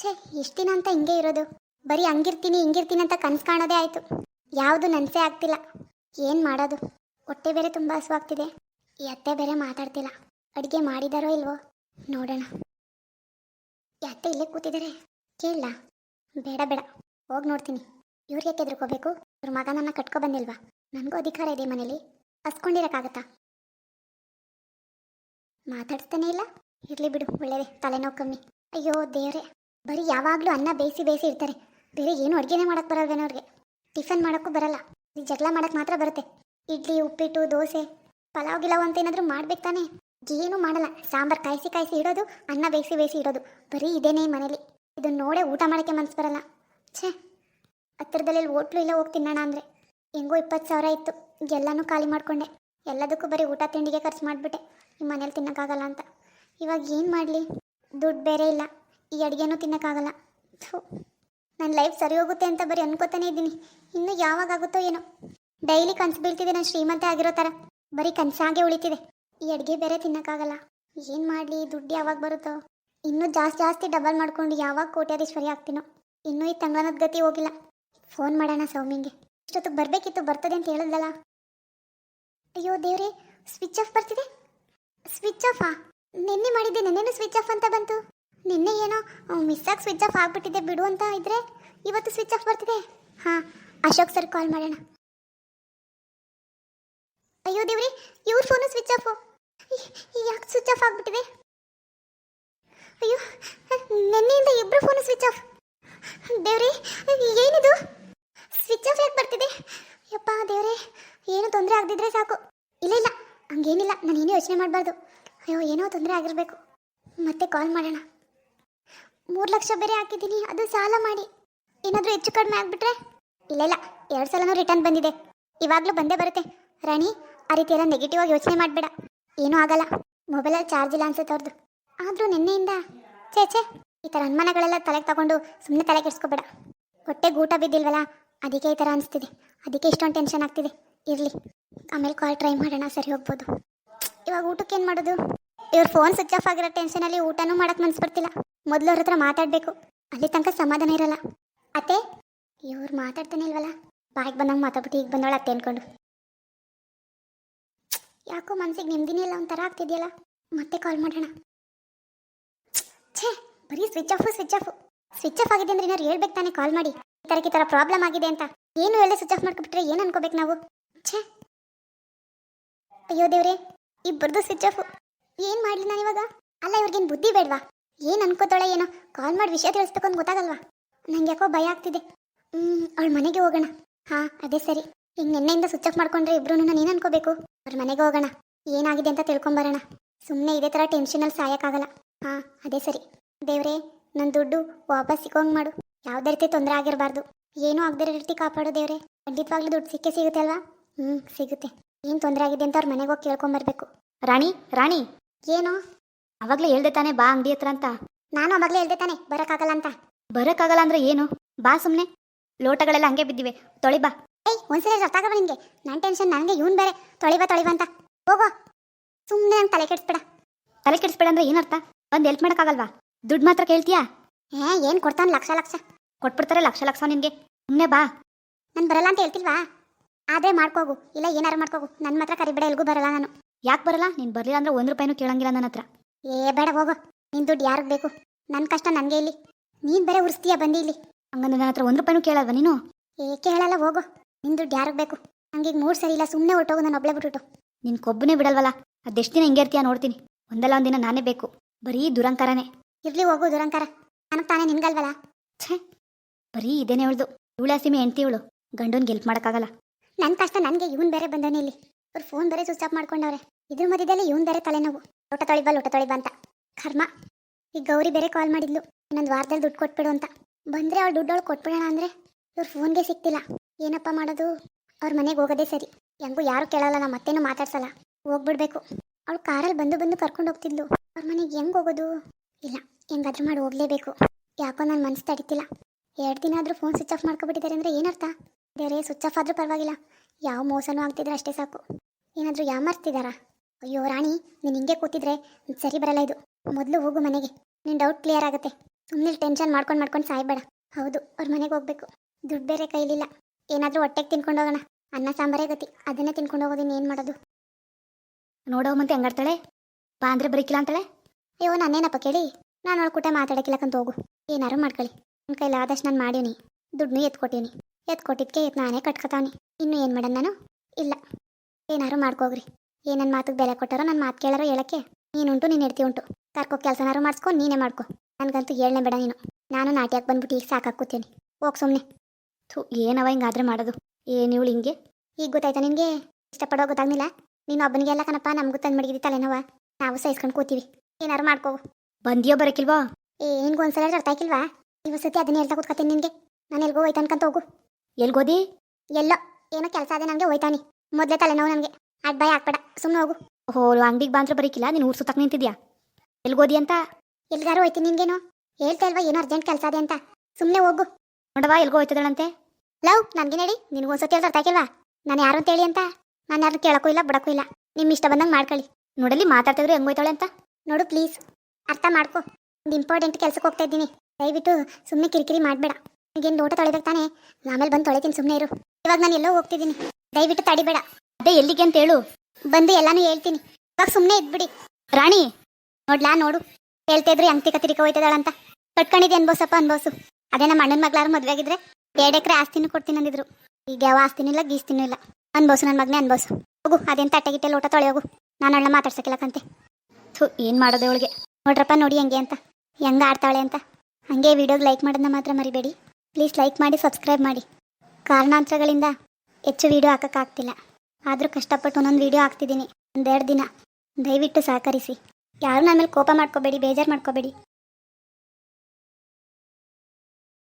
ಛೇ ಎಷ್ಟು ಅಂತ ಹಿಂಗೆ ಇರೋದು. ಬರೀ ಹಂಗಿರ್ತೀನಿ, ಹಿಂಗಿರ್ತೀನಿ ಅಂತ ಕನ್ಸು ಕಾಣೋದೇ ಆಯಿತು. ಯಾವುದು ನನಸೇ ಆಗ್ತಿಲ್ಲ. ಏನು ಮಾಡೋದು? ಹೊಟ್ಟೆ ಬೇರೆ ತುಂಬ ಹಸುವಾಗ್ತಿದೆ. ಈ ಅತ್ತೆ ಬೇರೆ ಮಾತಾಡ್ತಿಲ್ಲ. ಅಡುಗೆ ಮಾಡಿದಾರೋ ಇಲ್ವೋ? ನೋಡೋಣ. ಈ ಅತ್ತೆ ಇಲ್ಲೇ ಕೂತಿದ್ದಾರೆ ಕೇಳಲ್ಲ ಬೇಡ ಬೇಡ. ಹೋಗಿ ನೋಡ್ತೀನಿ. ಇವ್ರಿಗೆ ಯಾಕೆ ಎದ್ರುಕೋಬೇಕು ಇವ್ರ ಮಗ ನನ್ನ ಕಟ್ಕೊ ಬಂದಿಲ್ವಾ? ನನಗೂ ಅಧಿಕಾರ ಇದೆ ಮನೇಲಿ. ಹಸ್ಕೊಂಡಿರೋಕ್ಕಾಗತ್ತಾ? ಮಾತಾಡ್ತಾನೆ ಇಲ್ಲ? ಇರ್ಲಿ ಬಿಡು, ಒಳ್ಳೇದೇ. ತಲೆನೋವು ಕಮ್ಮಿ. ಅಯ್ಯೋ, ದೇವ್ರೆ. ಬರೀ ಯಾವಾಗಲೂ ಅನ್ನ ಬೇಯಿಸಿ ಬೇಯಿಸಿ ಇರ್ತಾರೆ. ಬೇರೆ ಏನು ಅಡುಗೆನೇ ಮಾಡಕ್ಕೆ ಬರಲ್ವೇನೋ ಅವ್ರಿಗೆ. ಟಿಫನ್ ಮಾಡೋಕ್ಕೂ ಬರಲ್ಲ. ಈ ಜಗಳ ಮಾಡಕ್ಕೆ ಮಾತ್ರ ಬರುತ್ತೆ. ಇಡ್ಲಿ, ಉಪ್ಪಿಟ್ಟು, ದೋಸೆ, ಪಲಾವ್, ಗಿಲಾವ್ ಅಂತ ಏನಾದರೂ ಮಾಡ್ಬೇಕು ತಾನೆ. ಏನು ಮಾಡಲ್ಲ. ಸಾಂಬಾರು ಕಾಯಿಸಿ ಕಾಯಿಸಿ ಇಡೋದು, ಅನ್ನ ಬೇಯಿಸಿ ಬೇಯಿಸಿ ಇಡೋದು. ಬರೀ ಇದೇನೇ ಮನೇಲಿ. ಇದನ್ನ ನೋಡೇ ಊಟ ಮಾಡೋಕ್ಕೆ ಮನ್ಸು ಬರಲ್ಲ. ಛೇ! ಹತ್ತಿರದಲ್ಲಿ ಹೋಟ್ಲು ಇಲ್ಲ ಹೋಗಿ ತಿನ್ನೋಣ ಅಂದರೆ. ಹೆಂಗೋ ಇಪ್ಪತ್ತು ಸಾವಿರ ಇತ್ತು. ಎಲ್ಲನೂ ಖಾಲಿ ಮಾಡಿಕೊಂಡೆ. ಎಲ್ಲದಕ್ಕೂ ಬರೀ ಊಟ ತಿಂಡಿಗೆ ಖರ್ಚು ಮಾಡಿಬಿಟ್ಟೆ. ಈ ಮನೇಲಿ ತಿನ್ನೋಕ್ಕಾಗಲ್ಲ ಅಂತ. ಇವಾಗ ಏನು ಮಾಡಲಿ? ದುಡ್ಡು ಬೇರೆ ಇಲ್ಲ. ಈ ಅಡುಗೆನೂ ತಿನ್ನೋಕ್ಕಾಗಲ್ಲ. ನನ್ನ ಲೈಫ್ ಸರಿ ಹೋಗುತ್ತೆ ಅಂತ ಬರೀ ಅನ್ಕೋತಾನೆ ಇದ್ದೀನಿ. ಇನ್ನು ಯಾವಾಗ ಆಗುತ್ತೋ ಏನೋ. ಡೈಲಿ ಕನ್ಸು ಬೀಳ್ತಿದೆ ನಾನು ಶ್ರೀಮಂತ ಆಗಿರೋ ಥರ ಬರೀ ಕನಸಾಗೆ ಉಳಿತಿದೆ. ಈ ಅಡುಗೆ ಬೇರೆ ತಿನ್ನೋಕ್ಕಾಗಲ್ಲ. ಏನು ಮಾಡಲಿ, ದುಡ್ಡು ಯಾವಾಗ ಬರುತ್ತೋ. ಇನ್ನೂ ಜಾಸ್ತಿ ಜಾಸ್ತಿ ಡಬಲ್ ಮಾಡ್ಕೊಂಡು ಯಾವಾಗ ಕೋಟ್ಯಾಧೀಶ್ವರಿ ಆಗ್ತೀನೋ. ಇನ್ನೂ ಈ ತಂಗನದ ಗತಿ ಹೋಗಿಲ್ಲ. ಫೋನ್ ಮಾಡೋಣ ಸೌಮಿಂಗೆ ಇಷ್ಟೊತ್ತಿಗೆ ಬರಬೇಕಿತ್ತು, ಬರ್ತದೆ ಅಂತ ಹೇಳಿದ್ಲಲ್ಲ ಅಯ್ಯೋ ದೇವ್ರೆ ಸ್ವಿಚ್ ಆಫ್ ಬರ್ತಿದೆ? ಸ್ವಿಚ್ ಆಫಾ ನಿನ್ನೆ ಮಾಡಿದ್ದೆ, ನಿನ್ನೆನೂ ಸ್ವಿಚ್ ಆಫ್ ಅಂತ ಬಂತು. ನಿನ್ನೆ ಏನೋ ಮಿಸ್ ಆಗಿ ಸ್ವಿಚ್ ಆಫ್ ಆಗಿಬಿಟ್ಟಿದ್ದೆ ಬಿಡು ಅಂತ ಇದ್ರೆ ಇವತ್ತು ಸ್ವಿಚ್ ಆಫ್ ಬರ್ತಿದೆ. ಹಾಂ, ಅಶೋಕ್ ಸರ್ ಕಾಲ್ ಮಾಡೋಣ. ಅಯ್ಯೋ ದೇವ್ರಿ, ಇವ್ರ ಫೋನು ಸ್ವಿಚ್ ಆಫ್ ಯಾಕೆ ಸ್ವಿಚ್ ಆಫ್ ಆಗಿಬಿಟ್ಟಿದೆ? ಅಯ್ಯೋ, ನಿನ್ನೆಯಿಂದ ಇಬ್ಬರು ಫೋನು ಸ್ವಿಚ್ ಆಫ್ ದೇವ್ರಿ, ಏನಿದು? ಸ್ವಿಚ್ ಆಫ್ ಯಾಕೆ ಬರ್ತಿದೆ? ಯಪ್ಪ ದೇವ್ರೆ, ಏನು ತೊಂದರೆ ಆಗದಿದ್ರೆ ಸಾಕು. ಇಲ್ಲ ಇಲ್ಲ, ಹಂಗೇನಿಲ್ಲ ನಾನೇನು ಯೋಚನೆ ಮಾಡಬಾರ್ದು. ಅಯ್ಯೋ, ಏನೋ ತೊಂದರೆ ಆಗಿರಬೇಕು. ಮತ್ತೆ ಕಾಲ್ ಮಾಡೋಣ. ಮೂರು ಲಕ್ಷ ಬೇರೆ ಹಾಕಿದ್ದೀನಿ, ಅದು ಸಾಲ ಮಾಡಿ. ಏನಾದರೂ ಹೆಚ್ಚು ಕಡಿಮೆ ಆಗಿಬಿಟ್ರೆ? ಇಲ್ಲ ಇಲ್ಲ, ಎರಡು ಸಲನೂ ರಿಟರ್ನ್ ಬಂದಿದೆ. ಇವಾಗಲೂ ಬಂದೇ ಬರುತ್ತೆ. ರಾಣಿ, ಆ ರೀತಿ ಎಲ್ಲ ನೆಗೆಟಿವ್ ಆಗಿ ಯೋಚನೆ ಮಾಡಬೇಡ. ಏನೂ ಆಗಲ್ಲ. ಮೊಬೈಲಲ್ಲಿ ಚಾರ್ಜ್ ಇಲ್ಲ ಅನ್ಸುತ್ತೆ ಅವ್ರದ್ದು ಆದರೂ ನಿನ್ನೆಯಿಂದ, ಛೇ ಛೇ, ಈ ಥರ ಅನುಮಾನಗಳೆಲ್ಲ ತಲೆಗೆ ತಗೊಂಡು ಸುಮ್ಮನೆ ತಲೆ ಕೆಡಿಸ್ಕೋಬೇಡ. ಹೊಟ್ಟೆ ಊಟ ಬಿದ್ದಿಲ್ವಲ್ಲ, ಅದಕ್ಕೆ ಈ ಥರ ಅನಿಸ್ತಿದೆ. ಅದಕ್ಕೆ ಇಷ್ಟೊಂದು ಟೆನ್ಷನ್ ಆಗ್ತಿದೆ. ಇರಲಿ, ಆಮೇಲೆ ಕಾಲ್ ಟ್ರೈ ಮಾಡೋಣ, ಸರಿ ಹೋಗ್ಬೋದು. ಇವಾಗ ಊಟಕ್ಕೆ ಏನು ಮಾಡೋದು? ಇವ್ರ ಫೋನ್ ಸ್ವಿಚ್ ಆಫ್ ಆಗಿರೋ ಟೆನ್ಷನಲ್ಲಿ ಊಟನೂ ಮಾಡಕ್ಕೆ ಮನ್ಸು ಬರ್ತಿಲ್ಲ. ಮೊದಲು ಅವ್ರ ಹತ್ರ ಮಾತಾಡಬೇಕು. ಅಲ್ಲಿ ತನಕ ಸಮಾಧಾನ ಇರಲ್ಲ. ಅತ್ತೆ, ಇವ್ರು ಮಾತಾಡ್ತಾನೆ ಇಲ್ವಲ್ಲ? ಬಾಯಿಗೆ ಬಂದಂಗೆ ಮಾತಾಡ್ಬಿಟ್ಟು ಈಗ ಬಂದವಳ ಅತ್ತೆ ಅನ್ಕೊಂಡು. ಯಾಕೋ ಮನ್ಸಿಗೆ ನೆಮ್ಮದಿನೇ ಇಲ್ಲ, ಒಂಥರ ಆಗ್ತಿದೆಯಲ್ಲ? ಮತ್ತೆ ಕಾಲ್ ಮಾಡೋಣ. ಛೇ, ಬರೀ switch off switch off switch off ಆಗಿದೆ ಅಂದ್ರೆ ಏನಾರು ಹೇಳ್ಬೇಕು ತಾನೇ ಕಾಲ್ ಮಾಡಿ? ಈ ಥರಕ್ಕೆ ಈ ಥರ ಪ್ರಾಬ್ಲಮ್ ಆಗಿದೆ ಅಂತ. ಏನು ಹೇಳಿ ಸ್ವಿಚ್ ಆಫ್ ಮಾಡ್ಕೊಬಿಟ್ರೆ ಏನು ಅನ್ಕೋಬೇಕು ನಾವು? ಛೇ. ಅಯ್ಯೋ ದೇವ್ರೆ, ಇಬ್ಬರದು ಸ್ವಿಚ್ ಆಫ್ ಏನು ಮಾಡಲಿ ನಾನು ಇವಾಗ? ಅಲ್ಲ, ಇವ್ರಿಗೇನು ಬುದ್ಧಿ ಬೇಡವಾ? ಏನು ಅನ್ಕೋತಾಳೆ ಏನೋ? ಕಾಲ್ ಮಾಡಿ ವಿಷಯ ತಿಳಿಸ್ಬೇಕು ಅಂತ ಗೊತ್ತಾಗಲ್ವಾ? ನಂಗೆ ಯಾಕೋ ಭಯ ಆಗ್ತಿದೆ. ಹ್ಞೂ ಅವಳ ಮನೆಗೆ ಹೋಗೋಣ. ಹಾಂ, ಅದೇ ಸರಿ. ಈಗ ನಿನ್ನೆಯಿಂದ ಸ್ವಿಚ್ ಆಫ್ ಮಾಡ್ಕೊಂಡ್ರೆ ಇಬ್ರು ನಾನು ಅನ್ಕೋಬೇಕು? ಅವ್ರ ಮನೆಗೆ ಹೋಗೋಣ. ಏನಾಗಿದೆ ಅಂತ ತಿಳ್ಕೊಂಬರೋಣ ಸುಮ್ಮನೆ ಇದೇ ಥರ ಟೆನ್ಷನಲ್ಲಿ ಸಾಯೋಕ್ಕಾಗಲ್ಲ. ಹಾಂ, ಅದೇ ಸರಿ. ದೇವ್ರೆ ನನ್ನ ದುಡ್ಡು ವಾಪಸ್ ಸಿಗೋಂಗೆ ಮಾಡು. ಯಾವುದೇ ರೀತಿ ತೊಂದರೆ ಆಗಿರಬಾರ್ದು. ಏನೂ ಆಗದೇ ರೀತಿ ಕಾಪಾಡು ದೇವ್ರೆ. ಖಂಡಿತವಾಗ್ಲೂ ದುಡ್ಡು ಸಿಕ್ಕೇ ಸಿಗುತ್ತೆ ಅಲ್ವಾ? ಹ್ಞೂ ಸಿಗುತ್ತೆ. ಏನು ತೊಂದರೆ ಆಗಿದೆ ಅಂತ ಅವ್ರ ಮನೆಗೆ ಹೋಗಿ ಕೇಳ್ಕೊಂಬರ್ಬೇಕು ರಾಣಿ ರಾಣಿ. ಏನು? ಅವಾಗ್ಲೇ ಹೇಳ್ದೆ ತಾನೆ ಬಾ ಅಂಗಡಿ ಹತ್ರ ಅಂತ. ನಾನು ಅವಾಗ್ಲೇ ಹೇಳ್ದೆ ತಾನೆ ಬರೋಕ್ಕಾಗಲ್ಲ ಅಂತ. ಬರಕ್ಕಾಗಲ್ಲ ಅಂದ್ರೆ ಏನು? ಬಾ ಸುಮ್ಮನೆ ಲೋಟಗಳೆಲ್ಲ ಹಂಗೆ ಬಿದ್ದಿವೆ. ತೊಳಿ ಬಾ. ಏಯ್ ಒಂದ್ಸಲ ಅರ್ಥ ನಿಂಗೆ. ನನ್ನ ಟೆನ್ಷನ್ ನನಗೆ ಇವನ್ ಬೇರೆ. ತೊಳಿಬಾ ತೊಳಿಬಾ ಅಂತ. ಹೋಗೋ. ಸುಮ್ಮನೆ ನಂಗೆ ತಲೆ ಕೆಡಿಸ್ಬೇಡ. ತಲೆ ಕೆಡಿಸ್ಬೇಡ ಅಂದ್ರೆ ಏನರ್ಥ ಬಂದು ಹೆಲ್ಪ್ ಮಾಡೋಕ್ಕಾಗಲ್ವಾ? ದುಡ್ಡು ಮಾತ್ರ ಕೇಳ್ತೀಯಾ? ಏ ಏನ್ ಕೊಡ್ತಾನೆ ಲಕ್ಷ ಲಕ್ಷ? ಕೊಟ್ಬಿಡ್ತಾರೆ ಲಕ್ಷ ಲಕ್ಷ ನಿನ್ಗೆ. ಸುಮ್ಮನೆ ಬಾ. ನಾನು ಬರಲ್ಲ ಅಂತ ಹೇಳ್ತಿಲ್ವಾ? ಆದ್ರೆ ಮಾಡ್ಕೋಗು. ಇಲ್ಲ ಏನಾರು ಮಾಡ್ಕೋಗು. ನನ್ನ ಮಾತ್ರ ಕರಿಬೇಡ ಎಲ್ಗೂ ಬರಲ್ಲ ನಾನು. ಯಾಕೆ ಬರಲ್ಲ? ನೀನು ಬರಲಿಲ್ಲ ಅಂದ್ರೆ ಒಂದು ರೂಪಾಯಿನೂ ಕೇಳಂಗಿಲ್ಲ ನನ್ನ ಹತ್ರ. ಏ, ಬೇಡ, ಹೋಗು. ನಿನ್ ದುಡ್ಡು ಯಾರಿಗೆ ಬೇಕು? ನನ್ನ ಕಷ್ಟ ನನಗೆ ಇಲ್ಲಿ. ನೀನು ಬೇರೆ ಉರಿಸ್ತೀಯ ಬಂದಿ ಇಲ್ಲಿ? ಹಂಗಂದ್ರೆ ನನ್ನ ಹತ್ರ ಒಂದು ರೂಪಾಯಿನೂ ಕೇಳಲ್ವಾ ನೀನು? ಏಕೆ ಹೇಳಲ್ಲ ಹೋಗು. ನಿನ್ ದುಡ್ಡು ಯಾರಿಗೆ ಬೇಕು? ನಂಗೆ ಮೂಡ್ ಸರಿ ಇಲ್ಲ ಸುಮ್ಮನೆ ಹೊರಟೋಗು ನಾನು ಒಬ್ಳೆ ಬಿಟ್ಬಿಟ್ಟು. ನಿನ್ ಕೊಬ್ಬನೇ ಬಿಡಲ್ವಲ್ಲ? ಅದೆಷ್ಟು ದಿನ ಹಿಂಗೆ ಇರ್ತೀಯ ನೋಡ್ತೀನಿ. ಒಂದಲ್ಲ ಒಂದಿನ ನಾನೇ ಬೇಕು. ಬರೀ ದುರಂಕಾರನೇ. ಇರ್ಲಿ, ಹೋಗು, ದುರಂಕಾರ. ನನಗೆ ತಾನೇ ನಿನ್ಗಲ್ವಲ್ಲ? ಛೇ! ಬರೀ ಇದೇನೆ ಹೇಳ್ದು. ಇವಳಾಸಿಮೆ ಹೆಂಡ್ತಿ ಇವಳು. ಗಂಡನ್ ಗೆಲ್ಪ್ ಮಾಡೋಕ್ಕಾಗಲ್ಲ. ನನ್ನ ಕಷ್ಟ ನನಗೆ, ಇವನ್ ಬೇರೆ ಬಂದೇನೆ ಇಲ್ಲಿ. ಅವ್ರ ಫೋನ್ ಬೇರೆ ಸ್ವಿಚ್ ಆಫ್ ಮಾಡ್ಕೊಂಡವ್ರೆ. ಇದ್ರ ಮಧ್ಯದಲ್ಲಿ ಇವನ್ ಬೇರೆ ತಲೆನೋವು. ಲೋಟ ತೊಳಿಬಾ ಲೋಟ ತೊಳಿಬಾ ಅಂತ. ಕರ್ಮ ಈಗ ಗೌರಿ ಬೇರೆ ಕಾಲ್ ಮಾಡಿದ್ಲು. ಇನ್ನೊಂದು ವಾರದಲ್ಲಿ ದುಡ್ಡು ಕೊಟ್ಬಿಡು ಅಂತ. ಬಂದ್ರೆ ಅವಳು ದುಡ್ಡು ಅವಳು ಕೊಟ್ಬಿಡೋಣ ಅಂದ್ರೆ ಇವ್ರ ಫೋನ್ಗೆ ಸಿಕ್ತಿಲ್ಲ ಏನಪ್ಪ ಮಾಡೋದು? ಅವ್ರ ಮನೆಗೆ ಹೋಗೋದೇ ಸರಿ. ಹೆಂಗೂ ಯಾರು ಕೇಳಲ್ಲ ನಾ ಮತ್ತೇನು ಮಾತಾಡ್ಸಲ್ಲ. ಹೋಗ್ಬಿಡ್ಬೇಕು. ಅವಳು ಕಾರಲ್ಲಿ ಬಂದು ಬಂದು ಕರ್ಕೊಂಡು ಹೋಗ್ತಿದ್ಲು. ಅವ್ರ ಮನೆಗೆ ಹೆಂಗ್ ಹೋಗೋದು? ಇಲ್ಲ, ಹೆಂಗಾದ್ರೂ ಮಾಡಿ ಹೋಗ್ಲೇಬೇಕು. ಯಾಕೋ ನನ್ನ ಮನಸ್ಸು ತಡಿತಿಲ್ಲ. ಎರಡು ದಿನ ಆದ್ರೂ ಫೋನ್ ಸ್ವಿಚ್ ಆಫ್ ಮಾಡ್ಕೊಬಿಟ್ಟಿದ್ದಾರೆ ಅಂದ್ರೆ ಏನರ್ಥ? ಬೇರೆ ಸ್ವಿಚ್ ಆಫ್ ಆದ್ರೂ ಪರವಾಗಿಲ್ಲ. ಯಾವ ಮೋಸನೂ ಆಗ್ತಿದ್ರೆ ಅಷ್ಟೇ ಸಾಕು. ಏನಾದರೂ ಯಾಮರ್ತಿದಾರಾ ಅಯ್ಯೋ ರಾಣಿ ನೀನು ಹಿಂಗೆ ಕೂತಿದ್ರೆ ಸರಿ ಬರಲ್ಲ ಇದು. ಮೊದಲು ಹೋಗು ಮನೆಗೆ. ನಿನ್ನ ಡೌಟ್ ಕ್ಲಿಯರ್ ಆಗುತ್ತೆ. ಸುಮ್ಮನೆ ಟೆನ್ಷನ್ ಮಾಡ್ಕೊಂಡು ಮಾಡ್ಕೊಂಡು ಸಾಯ್ಬೇಡ. ಹೌದು ಅವ್ರ ಮನೆಗೆ ಹೋಗ್ಬೇಕು. ದುಡ್ಡು ಬೇರೆ ಕೈಲಿಲ್ಲ. ಏನಾದರೂ ಹೊಟ್ಟೆಗೆ ತಿನ್ಕೊಂಡು ಹೋಗೋಣ. ಅನ್ನ ಸಾಂಬಾರೇ ಗತಿ. ಅದನ್ನೇ ತಿನ್ಕೊಂಡು ಹೋಗೋದಿನ ಏನು ಮಾಡೋದು? ನೋಡೋ ಮುಂದೆ ಹೆಂಗಾಡ್ತಾಳೆ? ಬಾ ಅಂದ್ರೆ ಬರೀಕಿಲ್ಲ ಅಂತಾಳೆ? ಅಯ್ಯೋ ನಾನೇನಪ್ಪ ಕೇಳಿ? ನಾನು ಅವಳ ಕೂಟ ಮಾತಾಡಕ್ಕಿಲ್ಲಕ್ಕಂತ ಹೋಗು. ಏನಾರು ಮಾಡ್ಕೊಳ್ಳಿ. ನನ್ನ ಕೈಲಿ ಆದಷ್ಟು ನಾನು ಮಾಡೀನಿ. ದುಡ್ಡನ್ನೂ ಎತ್ಕೊಟ್ಟೀನಿ ಎತ್ಕೊಟ್ಟಿದ್ದಕ್ಕೆ ಎತ್ ನಾನೇ ಕಟ್ಕೊತಾವನಿ. ಇನ್ನು ಏನು ಮಾಡೋಣ ನಾನು? ಇಲ್ಲ. ಏನಾರು ಮಾಡ್ಕೋಗ್ರಿ. ಏನು ನನ್ನ ಮಾತಿಗೆ ಬೆಲೆ ಕೊಟ್ಟಾರೋ ನನ್ನ ಮಾತು ಕೇಳಾರೋ ಹೇಳಕ್ಕೆ? ನೀನುಂಟು ನೀನು ಹೆಡ್ತಿ ಉಂಟು. ಕರ್ಕೋ ಕೆಲಸನಾರು ಮಾಡಿಸ್ಕೊ ನೀನೇ ಮಾಡ್ಕೊ. ನನಗಂತೂ ಹೇಳನೆ ಬೇಡ ನೀನು. ನಾನು ನಾಟ್ಯಕ್ಕೆ ಬಂದ್ಬಿಟ್ಟು ಈಗ ಸಾಕಾಕೂತೀನಿ ಹೋಗಿ ಸುಮ್ಮನೆ ಥು ಏನವ ಹಿಂಗಾದ್ರೆ ಮಾಡೋದು? ಏನು ಇವಳು ಹಿಂಗೆ? ಈಗ ಗೊತ್ತಾಯ್ತಾ ನಿನಗೆ? ಇಷ್ಟಪಡೋ ಗೊತ್ತಾಗ್ಲಿಲ್ಲ? ನೀನು ಒಬ್ಬನಿಗೆಲ್ಲ ಕಣಪ್ಪ ನಮಗೂ ತಂದು ಮಡಿಗಿದಿ ತಲೆನೋವ. ನಾವು ಸಹಿಸ್ಕೊಂಡು ಕೂತೀವಿ. ಏನಾರು ಮಾಡ್ಕೋ. ಬಂದಿಯೋ ಬರಕಿಲ್ವೋ? ಏ ನಿನ್ಗೆ ಒಂದ್ಸಲ ಅರ್ಥ ಆಯ್ಕಿಲ್ವಾ? ಇವತ್ತು ಸತಿ ಅದನ್ನ ಹೇಳ್ತಾ ಕೂತ್ಕೊತೀನಿ ನಿನಗೆ. ನಾನು ಎಲ್ಗೋ ಹೋಯ್ತು ಅನ್ಕಂತ ಹೋಗು. ಎಲ್ಗೋದಿ? ಎಲ್ಲೋ ಏನೋ ಕೆಲಸ ಅದೇ ನನಗೆ ಹೋಯ್ತಾನಿ. ಮೊದಲೇ ತಲೆನೋವು ನನಗೆ ಅಡ್ ಭಯ ಹಾಕ್ಬೇಡ ಸುಮ್ಮನೆ ಹೋಗು. ಓಹೋ ಅಂಗಡಿಗೆ ಬಂದ್ರೆ ಬರೀಕಿಲ್ಲ ನೀನು ಊರು ಸುತ್ತಕ್ಕೆ ನಿಂತಿದ್ಯಾ? ಎಲ್ಗೋದಿ ಅಂತ? ಎಲ್ಗಾರು ಹೋಯ್ತೀನಿ ನಿನ್ಗೇನು? ಹೇಳ್ತಾ ಇಲ್ವಾ ಏನೋ ಅರ್ಜೆಂಟ್ ಕೆಲಸ ಅದೇ ಅಂತ? ಸುಮ್ಮನೆ ಹೋಗು. ನೋಡವಾ ಎಲ್ಗೋ ಹೋಯ್ತದಳಂತೆ? ಲವ್ ನನಗೆ ನಡಿ. ನಿನ್ಗೆ ಒಂದ್ಸತಿ ಹೇಳ್ತಾ ಅರ್ಥ ಆಯ್ಕಿಲ್ವಾ ನಾನು ಯಾರು ಅಂತ ಹೇಳಿ ಅಂತ? ನಾನು ಯಾರು ಕೇಳಕ್ಕೂ ಇಲ್ಲ ಬಿಡಕ್ಕೂ ಇಲ್ಲ. ನಿಮ್ಮ ಇಷ್ಟ ಬಂದಂಗೆ ಮಾಡ್ಕೊಳ್ಳಿ. ನೋಡಲಿ ಮಾತಾಡ್ತಿದ್ರು ಹೆಂಗ್ ಹೋಯ್ತಾಳೆ ಅಂತ? ನೋಡು ಪ್ಲೀಸ್. ಅರ್ಥ ಮಾಡ್ಕೊ. ಒಂದು ಇಂಪಾರ್ಟೆಂಟ್ ಕೆಲಸಕ್ಕೆ ಹೋಗ್ತಾ ಇದ್ದೀನಿ. ದಯವಿಟ್ಟು ಸುಮ್ಮನೆ ಕಿರಿಕಿರಿ ಮಾಡಬೇಡ. ಈಗೇನು ಲೋಟ ತೊಳೆದಾಗ ತಾನೆ? ಆಮೇಲೆ ಬಂದು ತೊಳಿತೀನಿ ಸುಮ್ಮನೆ ಇರು. ಇವಾಗ ನಾನು ಎಲ್ಲೋ ಹೋಗ್ತಿದ್ದೀನಿ. ದಯವಿಟ್ಟು ತಡಿಬೇಡ. ಅದೇ ಎಲ್ಲಿಗೆ ಅಂತ ಹೇಳು. ಬಂದು ಎಲ್ಲಾನು ಹೇಳ್ತೀನಿ. ಇವಾಗ ಸುಮ್ಮನೆ ಇದ್ಬಿಡಿ. ರಾಣಿ, ನೋಡ್ಲಾ, ನೋಡು. ಹೇಳ್ತಾ ಇದ್ರಿ ಅಂತಿಕ ತಿರಿಕ ಹೋಯ್ತದಳಂತ. ಕಟ್ಕೊಂಡಿದ್ದೆ ಅನ್ಬೋಸಪ್ಪ, ಅನ್ಬೋಸು. ಅದೇ ನಮ್ಮ ಅಣ್ಣನ ಮಗ್ಳಾರು ಮದುವೆ ಆಗಿದ್ರೆ ಎರಡು ಎಕರೆ ಆಸ್ತಿನೂ ಕೊಡ್ತೀನಿ ಅಂದಿದ್ರು. ಈಗ ಯಾವ ಆಸ್ತಿನೂ ಇಲ್ಲ, ಗೀಸ್ತಿನೂ ಇಲ್ಲ. ಅನ್ಬೋಸು ನನ್ನ ಮಗನೇ, ಅನ್ಬೋಸು. ಹೋಗು ಅದೇನು ತಟ್ಟೆ ಗಿಟ್ಟೆ ಲೋಟ ತೊಳೆ ಹೋಗು. ನಾನು ಅಣ್ಣ ಮಾತಾಡ್ಸಕ್ಕಿಲ್ಲಕಂತೆ ಥು, ಏನು ಮಾಡೋದು ಅವಳಿಗೆ? ನೋಡ್ರಪ್ಪ, ನೋಡಿ ಹಂಗೆ ಅಂತ. ಹೆಂಗೆ ಆಡ್ತಾಳೆ ಅಂತ. ಹಂಗೆ ವಿಡಿಯೋಗೆ ಲೈಕ್ ಮಾಡೋದನ್ನ ಮಾತ್ರ ಮರಿಬೇಡಿ. ಪ್ಲೀಸ್ ಲೈಕ್ ಮಾಡಿ, ಸಬ್ಸ್ಕ್ರೈಬ್ ಮಾಡಿ. ಕಾರಣಾಂತರಗಳಿಂದ ಹೆಚ್ಚು ವಿಡಿಯೋ ಹಾಕೋಕ್ಕಾಗ್ತಿಲ್ಲ. ಆದರೂ ಕಷ್ಟಪಟ್ಟು ಒಂದೊಂದು ವೀಡಿಯೋ ಹಾಕ್ತಿದ್ದೀನಿ. ಒಂದೆರಡು ದಿನ. ದಯವಿಟ್ಟು ಸಹಕರಿಸಿ. ಯಾರು ನನ್ನ ಮೇಲೆ ಕೋಪ ಮಾಡ್ಕೋಬೇಡಿ, ಬೇಜಾರು ಮಾಡ್ಕೋಬೇಡಿ.